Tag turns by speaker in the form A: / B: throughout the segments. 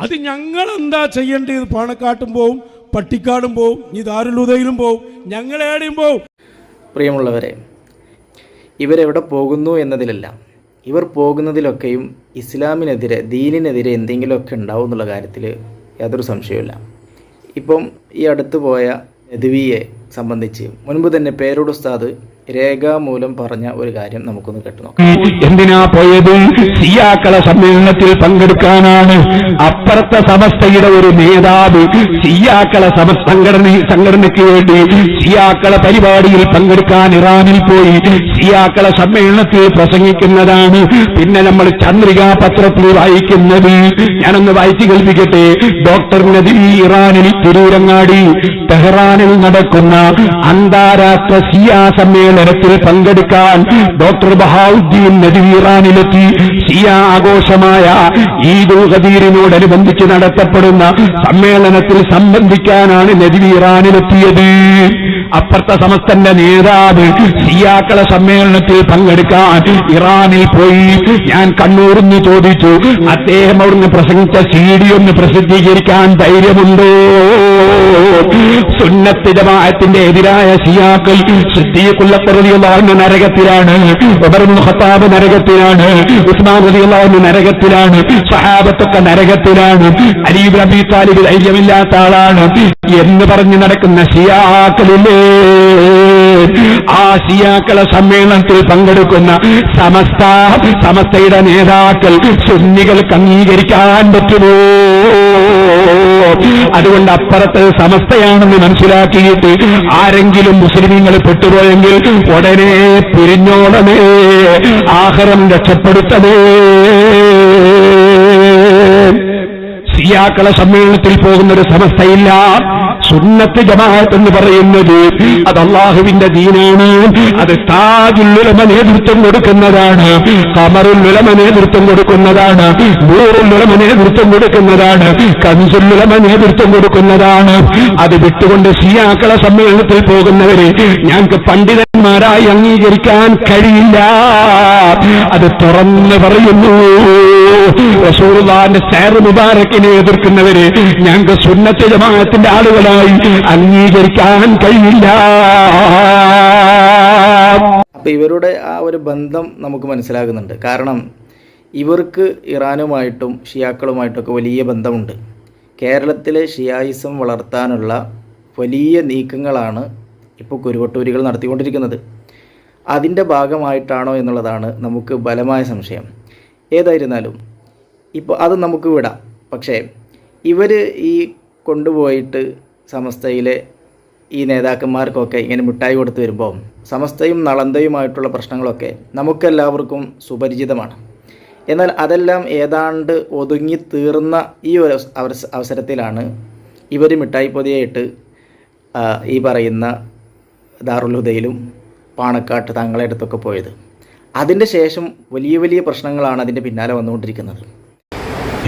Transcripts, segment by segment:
A: അത് ഞങ്ങൾ എന്താ ചെയ്യേണ്ടത് പാണക്കാട്ടും പോവും പട്ടിക്കാടും പോവും ഈ ദാരുലുതയിലും പോവും ഞങ്ങൾ എവിടെയും പോവും.
B: പ്രിയമുള്ളവരെ ഇവരെവിടെ പോകുന്നു എന്നതിലല്ല. ഇവർ പോകുന്നതിലൊക്കെയും ഇസ്ലാമിനെതിരെ ദീനിനെതിരെ എന്തെങ്കിലുമൊക്കെ ഉണ്ടാവും എന്നുള്ള കാര്യത്തിൽ യാതൊരു സംശയവുമില്ല. ഇപ്പം ഈ അടുത്ത് പോയ നദുവിയെ സംബന്ധിച്ച് മുൻപ് തന്നെ പേരോട് ഉസ്താദ് രേഖാമൂലം പറഞ്ഞ ഒരു കാര്യം നമുക്കൊന്ന് കേട്ടു നോക്കാം.
C: എന്തിനാ പോയത്? സിയാക്കള സമ്മേളനത്തിൽ പങ്കെടുക്കാനാണ് അപ്പുറത്തെ സമസ്തയുടെ ഒരു നേതാവ് സിയാക്കള സമ സംഘടന സംഘടനയ്ക്ക് വേണ്ടി സിയാക്കള പരിപാടിയിൽ പങ്കെടുക്കാൻ ഇറാനിൽ പോയി സിയാക്കള സമ്മേളനത്തിൽ പ്രസംഗിക്കുന്നതാണ്. പിന്നെ നമ്മൾ ചന്ദ്രികാ പത്രത്തിൽ വായിക്കുന്നത്. ഞാനൊന്ന് വായിച്ചു കേൾപ്പിക്കട്ടെ. ഡോക്ടർ നദി ഇറാനിൽ തിരൂരങ്ങാടി ടെഹ്റാനിൽ നടക്കുന്ന അന്താരാഷ്ട്ര സിയാ സമ്മേളനത്തിൽ പങ്കെടുക്കാൻ ഡോക്ടർ ബഹാവുദ്ദീൻ നദിവീറാനിലെത്തി ഷിയ ആഘോഷമായ ഈദുൽ ഖദീറിനോടനുബന്ധിച്ച് നടത്തപ്പെടുന്ന സമ്മേളനത്തിൽ സംബന്ധിക്കാനാണ് നദിവീറാനിലെത്തിയത് അപ്പുറത്തെ സമസ്തന്റെ നേതാവ് സിയാക്കളെ സമ്മേളനത്തിൽ പങ്കെടുക്കാൻ ഇറാനിൽ പോയി. ഞാൻ കണ്ണൂർന്ന് ചോദിച്ചു അദ്ദേഹം അവിടുന്ന് പ്രസംഗിച്ച സി ഡി ഒന്ന് പ്രസിദ്ധീകരിക്കാൻ ധൈര്യമുണ്ടോ? സുന്നത്ത് ജമാഅത്തിന്റെ എതിരായ ഷിയാക്കൾ സിദ്ദീഖുല്ലറിയുള്ള നരകത്തിലാണ് ഹത്താബ് നരകത്തിലാണ് ഉസ്മാൻ റളിയല്ലാഹു നരകത്തിലാണ് സഹാബത്തൊക്കെ നരകത്തിലാണ് അലീബ് അബി താലിബ് ധൈര്യമില്ലാത്ത ആളാണ് എന്ന് പറഞ്ഞ് നടക്കുന്ന ഷിയാക്കളില്ലേ ആ ഷിയാക്കളെ സമ്മേളനത്തിൽ പങ്കെടുക്കുന്ന സമസ്ത സമസ്തയുടെ നേതാക്കൾ സുന്നികൾക്ക് അംഗീകരിക്കാൻ പറ്റുമോ? അതുകൊണ്ട് അപ്പുറത്ത് സമസ്തയാണെന്ന് മനസ്സിലാക്കിയിട്ട് ആരെങ്കിലും മുസ്ലിമീങ്ങൾ പെട്ടുപോയെങ്കിൽ ഉടനെ പിരിഞ്ഞോടമേ ആഹാരം രക്ഷപ്പെടുത്തണേ. സിയാക്കളെ സമ്മേളനത്തിൽ പോകുന്ന ഒരു സമസ്തയില്ല. സുന്നത്ത് ജമാഅത്ത് എന്ന് പറയുന്നത് അത് അള്ളാഹുവിന്റെ ദീനാണ്. അത് താജുല്ലുലമ നേതൃത്വം കൊടുക്കുന്നതാണ്. കമറുല്ലുലമ നേതൃത്വം കൊടുക്കുന്നതാണ്. നൂറുല്ലുലമ നേതൃത്വം കൊടുക്കുന്നതാണ്. കൻസുല്ലുലമ നേതൃത്വം കൊടുക്കുന്നതാണ്. അത് വിട്ടുകൊണ്ട് സിയാക്കളെ സമ്മേളനത്തിൽ പോകുന്നവര് ഞങ്ങൾക്ക് പണ്ഡിതന്മാരായി അംഗീകരിക്കാൻ കഴിയില്ല. അത് തുറന്ന് പറയുന്നു. റസൂലുള്ളാഹിന്റെ സേർ മുബാറക്കിനെ എതിർക്കുന്നവരെ ഞങ്ങൾക്ക് സുന്നത്ത് ജമാഅത്തിന്റെ ആളുകളായി അംഗീകരിക്കാൻ കഴിയില്ല.
B: അപ്പൊ ഇവരുടെ ആ ഒരു ബന്ധം നമുക്ക് മനസ്സിലാകുന്നുണ്ട്. കാരണം ഇവർക്ക് ഇറാനുമായിട്ടും ഷിയാക്കളുമായിട്ടൊക്കെ വലിയ ബന്ധമുണ്ട്. കേരളത്തിലെ ഷിയായിസം വളർത്താനുള്ള വലിയ നീക്കങ്ങളാണ് ഇപ്പോൾ കുരുവട്ടൂരികൾ നടത്തിക്കൊണ്ടിരിക്കുന്നത്. അതിന്റെ ഭാഗമായിട്ടാണോ എന്നുള്ളതാണ് നമുക്ക് ബലമായ സംശയം. ഏതായിരുന്നാലും ഇപ്പോൾ അത് നമുക്ക് വിടാം. പക്ഷേ ഇവർ ഈ കൊണ്ടുപോയിട്ട് സമസ്തയിലെ ഈ നേതാക്കന്മാർക്കൊക്കെ ഇങ്ങനെ മിഠായി കൊടുത്തു വരുമ്പോൾ സമസ്തയും നളന്തയുമായിട്ടുള്ള പ്രശ്നങ്ങളൊക്കെ നമുക്കെല്ലാവർക്കും സുപരിചിതമാണ്. എന്നാൽ അതെല്ലാം ഏതാണ്ട് ഒതുങ്ങി തീർന്ന ഈ ഒരു അവസരത്തിലാണ് ഇവർ മിഠായി പൊതിയായിട്ട് ഈ പറയുന്ന ദാറുൽഹുദയിലും പാണക്കാട്ട് തങ്ങളെ അടുത്തൊക്കെ പോയത്. അതിന്റെ ശേഷം വലിയ വലിയ പ്രശ്നങ്ങളാണ് അതിന്റെ പിന്നാലെ വന്നുകൊണ്ടിരിക്കുന്നത്.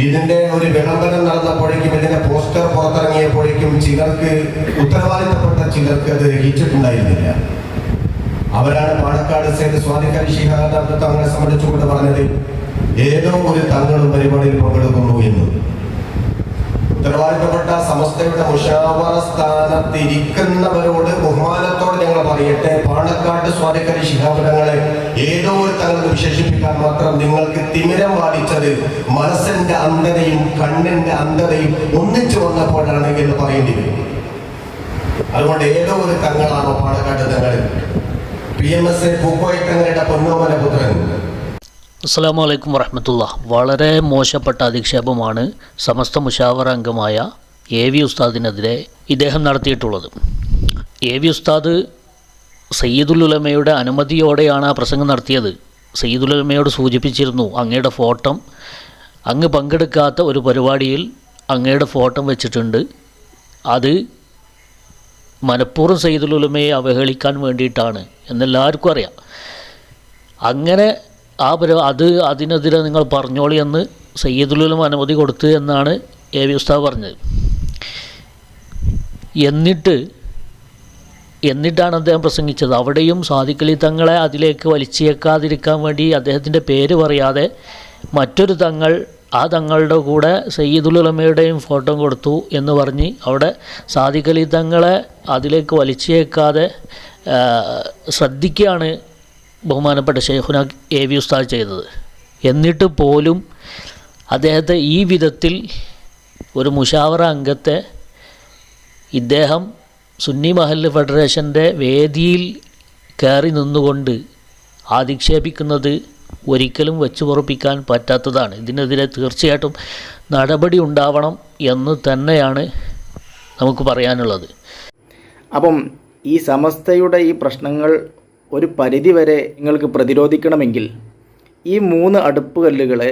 D: ഇതിന്റെ ഒരു വിളംബരം നടന്നപ്പോഴേക്കും ഇതിന്റെ പോസ്റ്റർ പുറത്തിറങ്ങിയപ്പോഴേക്കും ചിലർക്ക് ഉത്തരവാദിത്തപ്പെട്ട ചിലർക്ക് അത് ഗ്രഹിച്ചിട്ടുണ്ടായിരുന്നില്ല അവരാണ് പാണക്കാട് സേത് സ്വാതിക്കാരി ശിഹാദാബ്ദ തങ്ങളെ സംബന്ധിച്ചുകൊണ്ട് പറഞ്ഞത് ഏതോ ഒരു തങ്ങളും പരിപാടിയിൽ പങ്കെടുക്കുന്നു എന്ന്. ഉത്തരവാദിത്തപ്പെട്ട സമസ്തയുടെ മുഷാവറ സ്ഥാനത്തിരിക്കുന്നവരോട് ബഹുമാനത്തോടെ ഞങ്ങൾ പറയട്ടെ. പാണക്കാട്ട് സ്വാതിക്കരി ശിഖാപുരങ്ങളെ ഏതോ ഒരു തങ്ങൾ വിശേഷിപ്പിക്കാൻ മാത്രം നിങ്ങൾക്ക് തിമിരം ബാധിച്ചത് മനസ്സിന്റെ അന്ധതയും കണ്ണിന്റെ അന്ധതയും ഒന്നിച്ചു വന്നപ്പോഴാണ് എന്ന് പറയേണ്ടി വരും. അതുകൊണ്ട് ഏതോ ഒരു തങ്ങളാണോ Panakkad Thangal P M S A Pookoya തങ്ങളുടെ പൊന്നോമന പുത്രൻ
E: അസ്സാം വലൈക്കും വറഹമത്തുള്ള. വളരെ മോശപ്പെട്ട അധിക്ഷേപമാണ് സമസ്ത മുഷാവറ അംഗമായ എ വി ഉസ്താദിനെതിരെ ഇദ്ദേഹം നടത്തിയിട്ടുള്ളത്. എ വി ഉസ്താദ് സയ്യിദുൽ ഉലമയുടെ അനുമതിയോടെയാണ് ആ പ്രസംഗം നടത്തിയത്. സയ്യിദുൽ ഉലമയോട് സൂചിപ്പിച്ചിരുന്നു അങ്ങയുടെ ഫോട്ടം. അങ്ങ് പങ്കെടുക്കാത്ത ഒരു പരിപാടിയിൽ അങ്ങയുടെ ഫോട്ടം വെച്ചിട്ടുണ്ട്. അത് മനഃപൂർവം സയ്യിദുൽ ഉലമയെ അവഹേളിക്കാൻ വേണ്ടിയിട്ടാണ്. എന്നെല്ലാവർക്കും അറിയാം. അങ്ങനെ ആ പരി അത് അതിനെതിരെ നിങ്ങൾ പറഞ്ഞോളി എന്ന് സയ്യിദുലും അനുമതി കൊടുത്തു എന്നാണ് എ വി ഉസ്താദ് പറഞ്ഞത്. എന്നിട്ട് എന്നിട്ടാണ് അദ്ദേഹം പ്രസംഗിച്ചത്. അവിടെയും സാദിഖലി തങ്ങളെ അതിലേക്ക് വലിച്ചേക്കാതിരിക്കാൻ വേണ്ടി അദ്ദേഹത്തിന്റെ പേര് പറയാതെ മറ്റൊരു തങ്ങൾ ആ തങ്ങളുടെ കൂടെ സയ്യിദുൽ ഉലമയുടെയും ഫോട്ടോ കൊടുത്തു എന്ന് പറഞ്ഞ് അവിടെ സാദിഖലി തങ്ങളെ അതിലേക്ക് വലിച്ചേക്കാതെ ശ്രദ്ധിക്കുകയാണ് ബഹുമാനപ്പെട്ട ഷെയ്ഖുന എ വി ഉസ്താദ് ചെയ്തത്. എന്നിട്ട് പോലും അദ്ദേഹത്തെ ഈ വിധത്തിൽ ഒരു മുഷാവറ അംഗത്തെ ഇദ്ദേഹം സുന്നി മഹൽ ഫെഡറേഷന്റെ വേദിയിൽ കയറി നിന്നുകൊണ്ട് ആധിക്ഷേപിക്കുന്നത് ഒരിക്കലും വെച്ചു പൊറപ്പിക്കാൻ പറ്റാത്തതാണ്. ഇതിനെതിരെ തീർച്ചയായിട്ടും നടപടി ഉണ്ടാവണം എന്ന് തന്നെയാണ് നമുക്ക് പറയാനുള്ളത്.
B: അപ്പം ഈ സമസ്തയുടെ ഈ പ്രശ്നങ്ങൾ ഒരു പരിധിവരെ നിങ്ങൾക്ക് പ്രതിരോധിക്കണമെങ്കിൽ ഈ മൂന്ന് അടുപ്പുകല്ലുകളെ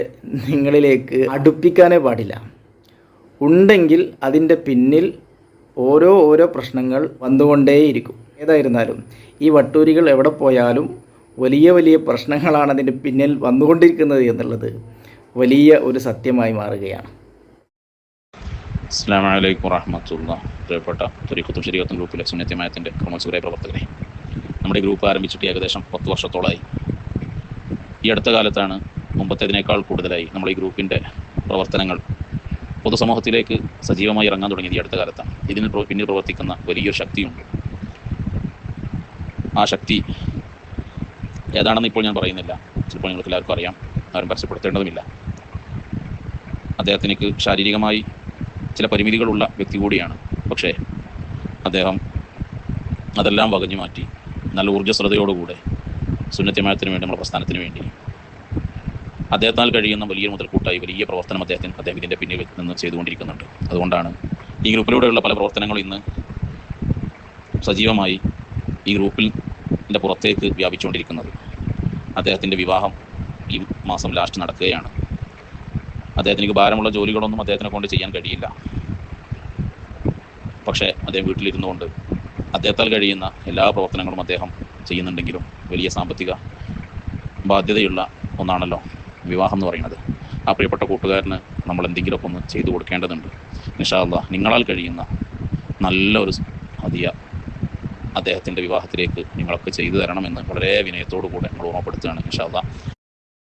B: നിങ്ങളിലേക്ക് അടുപ്പിക്കാനേ പാടില്ല. ഉണ്ടെങ്കിൽ അതിന്റെ പിന്നിൽ ഓരോ ഓരോ പ്രശ്നങ്ങൾ വന്നുകൊണ്ടേയിരിക്കും. ഏതായിരുന്നാലും ഈ വട്ടൂരികൾ എവിടെ പോയാലും വലിയ വലിയ പ്രശ്നങ്ങളാണ് അതിന്റെ പിന്നിൽ വന്നുകൊണ്ടിരിക്കുന്നത് എന്നുള്ളത് വലിയ ഒരു സത്യമായി മാറുകയാണ്.
F: അസ്സാം വലൈക്കും വാഹമത്തുള്ള പ്രിയപ്പെട്ട തുരിഖത്തും ശരീരത്തും ഗ്രൂപ്പിലെ സുന്നത്യമായത്തിന്റെ പ്രമുഖ പ്രവർത്തകരെ നമ്മുടെ ഗ്രൂപ്പ് ആരംഭിച്ചിട്ട് ഏകദേശം പത്ത് വർഷത്തോളമായി ഈ അടുത്ത കാലത്താണ് മുമ്പത്തേതിനേക്കാൾ കൂടുതലായി നമ്മൾ ഈ ഗ്രൂപ്പിന്റെ പ്രവർത്തനങ്ങൾ പൊതുസമൂഹത്തിലേക്ക് സജീവമായി ഇറങ്ങാൻ തുടങ്ങിയത് ഈ അടുത്ത കാലത്താണ്. ഇതിന് പിന്നിൽ പ്രവർത്തിക്കുന്ന വലിയൊരു ശക്തിയുണ്ട്. ആ ശക്തി ഏതാണെന്ന് ഇപ്പോൾ ഞാൻ പറയുന്നില്ല. ചിലപ്പോൾ നിങ്ങൾക്ക് എല്ലാവർക്കും അറിയാം. ആരും പരസ്യപ്പെടുത്തേണ്ടതുമില്ല. അദ്ദേഹത്തിനേക്ക് ശാരീരികമായി ചില പരിമിതികളുള്ള വ്യക്തി കൂടിയാണ്. പക്ഷേ അദ്ദേഹം അതെല്ലാം വകഞ്ഞു മാറ്റി നല്ല ഊർജസ്വലതയോടുകൂടെ സുന്നത്യമായത്തിന് വേണ്ടി നമ്മുടെ പ്രസ്ഥാനത്തിന് വേണ്ടി. അദ്ദേഹത്താൽ കഴിയുന്ന വലിയ മുതൽക്കൂട്ടായി വലിയ പ്രവർത്തനം അദ്ദേഹത്തിന് അദ്ദേഹം ഇതിന്റെ പിന്നിൽ നിന്ന് ചെയ്തുകൊണ്ടിരിക്കുന്നുണ്ട്. അതുകൊണ്ടാണ് ഈ ഗ്രൂപ്പിലൂടെയുള്ള പല പ്രവർത്തനങ്ങളും ഇന്ന് സജീവമായി ഈ ഗ്രൂപ്പിൽ പുറത്തേക്ക് വ്യാപിച്ചുകൊണ്ടിരിക്കുന്നത്. അദ്ദേഹത്തിന്റെ വിവാഹം ഈ മാസം ലാസ്റ്റ് നടക്കുകയാണ്. അദ്ദേഹത്തിന് ഭാരമുള്ള ജോലികളൊന്നും അദ്ദേഹത്തിനെ കൊണ്ട് ചെയ്യാൻ കഴിയില്ല. പക്ഷേ അദ്ദേഹം വീട്ടിലിരുന്നു കൊണ്ട് അദ്ദേഹത്താൽ കഴിയുന്ന എല്ലാ പ്രവർത്തനങ്ങളും അദ്ദേഹം ചെയ്യുന്നുണ്ടെങ്കിലും വലിയ സാമ്പത്തിക ബാധ്യതയുള്ള ഒന്നാണല്ലോ വിവാഹം എന്ന് പറയുന്നത്. ആ പ്രിയപ്പെട്ട കൂട്ടുകാരന് നമ്മൾ എന്തെങ്കിലുമൊക്കെ ഒന്ന് ചെയ്തു കൊടുക്കേണ്ടതുണ്ട്. നിഷാല്ല നിങ്ങളാൽ കഴിയുന്ന നല്ലൊരു അതിയ അദ്ദേഹത്തിന്റെ വിവാഹത്തിലേക്ക് നിങ്ങളൊക്കെ ചെയ്തു തരണമെന്ന് വളരെ വിനയത്തോടു കൂടെ നിങ്ങൾ ഓർമ്മപ്പെടുത്തുകയാണ് നിഷാല്ല